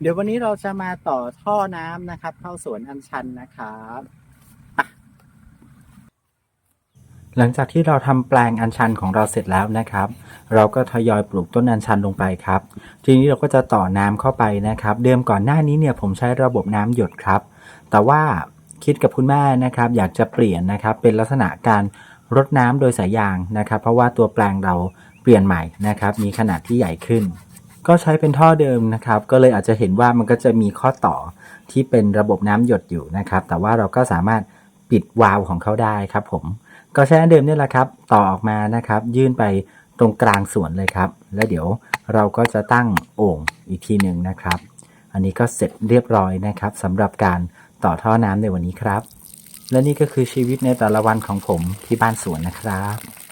เดี๋ยววันนี้เราจะมาต่อท่อน้ำนะครับ เข้าสวนอัญชันนะครับหลังจากที่เราทำแปลงอัญชันของเราเสร็จแล้วนะครับ เราก็ทยอยปลูกต้นอัญชันลงไปครับ ทีนี้เราก็จะต่อน้ำเข้าไปนะครับ เดิมก่อนหน้านี้เนี่ยผมใช้ระบบน้ำหยดครับ แต่ว่าคิดกับคุณแม่นะครับ อยากจะเปลี่ยนนะครับ เป็นลักษณะการรดน้ำโดยสายยางนะครับ เพราะว่าตัวแปลงเราเปลี่ยนใหม่นะครับ มีขนาดที่ใหญ่ขึ้น ก็ใช้เป็นท่อเดิมนะครับ ก็เลยอาจจะเห็นว่ามันก็จะมีข้อต่อที่เป็นระบบน้ำหยดอยู่นะครับ แต่ว่าเราก็สามารถปิดวาล์วของเขาได้ครับผม ก็ใช้อันเดิมนี่แหละครับ ต่อออกมานะครับ ยื่นไปตรงกลางสวนเลยครับ แล้วเดี๋ยวเราก็จะตั้งโอ่งอีกทีหนึ่งนะครับ อันนี้ก็เสร็จเรียบร้อยนะครับสำหรับการต่อท่อน้ำในวันนี้ครับ และนี่ก็คือชีวิตในแต่ละวันของผมที่บ้านสวนนะครับ